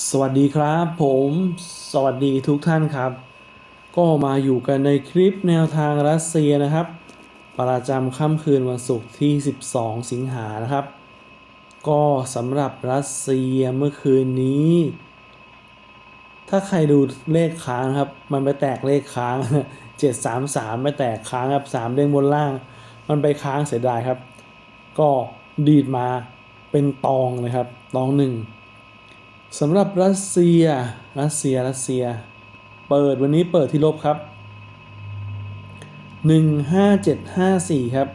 สวัสดีครับผมสวัสดีทุกท่านครับ ก็มาอยู่กันในคลิปแนวทางรัสเซียนะครับ ประจำค่ำคืนวันศุกร์ที่ 12 สิงหานะครับ ก็สำหรับรัสเซียเมื่อคืนนี้ ถ้าใครดูเลขค้างครับ มันไปแตกเลขค้าง 733ไปแตกค้างครับ 3เด้งบนล่าง มันไปค้างเสียดายครับ ก็ดีดมาเป็นตองเลยครับตองหนึ่ง สำหรับรัสเซีย รัสเซีย รัสเซีย เปิดวันนี้เปิดที่ลบครับ 15754 ครับ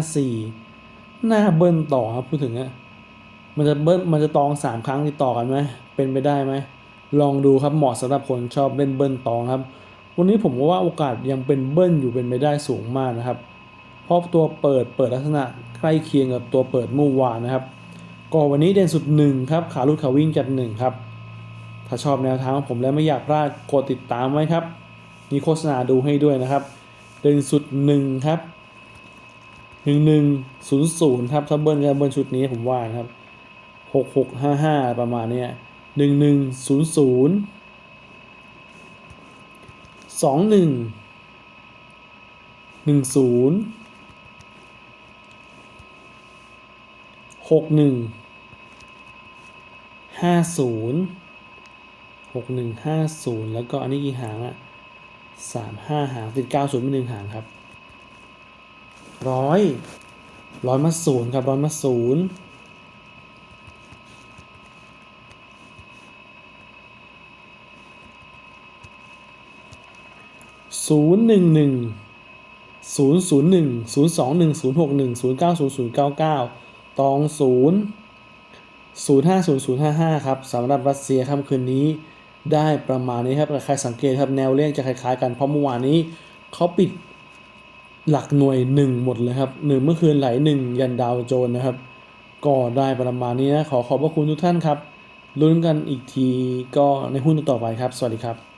15754 หน้าเบิ้ลต่อครับพูดถึงอะมันจะเบิ้ลมันจะตอง3ครั้งติดต่อกันไหม เป็นไปได้ไหม ลองดูครับเหมาะสำหรับคนชอบเล่นเบิ้ลตองครับ วันนี้ผมว่าโอกาสยังเป็นเบิ้ลอยู่เป็นไปได้สูงมากนะครับ เพราะตัวเปิดเปิดลักษณะใกล้เคียงกับตัวเปิดเมื่อวานนะครับ ก็วันนี้เด่นสุดหนึ่งครับขาลุดขาวิ่งจัดหนึ่งครับ ถ้าชอบแนวทางของผมและไม่อยากพลาดกดติดตามไว้ครับ มีโฆษณาดูให้ด้วยนะครับ เด่นสุดหนึ่งครับหนึ่งหนึ่งศูนย์ศูนย์ครับถ้าเบิ้ลก็เบิ้ลชุดนี้ผมว่านะครับหกหกห้าห้าประมาณเนี้ยหนึ่งหนึ่งศูนย์ศูนย์สองหนึ่งหนึ่งศูนย์ หกหนึ่งห้าศูนย์หกหนึ่งห้าศูนย์แล้วก็อันนี้กี่หางอะสามห้าหางติดเก้าศูนย์ไม่หนึ่งหางครับร้อยร้อยมาศูนย์ครับร้อยมาศูนย์ศูนย์หนึ่งหนึ่งศูนย์ศูนย์หนึ่งศูนย์สองหนึ่งศูนย์หกหนึ่งศูนย์เก้าศูนย์ศูนย์เก้าเก้า ตองศูนย์ศูนย์ห้าศูนย์ศูนย์ห้าห้าครับสำหรับรัสเซียค่ำคืนนี้ ได้ประมาณนี้ครับใครสังเกตครับแนวเลขจะคล้ายๆกันเพราะเมื่อวานนี้เขาปิดหลักหน่วยหนึ่งหมดเลยครับหนึ่งเมื่อคืนไหลหนึ่งยันดาวโจนนะครับ ก็ได้ประมาณนี้นะขอขอบพระคุณทุกท่านครับลุ้นกันอีกทีก็ในหุ้นต่อไปครับ สวัสดีครับ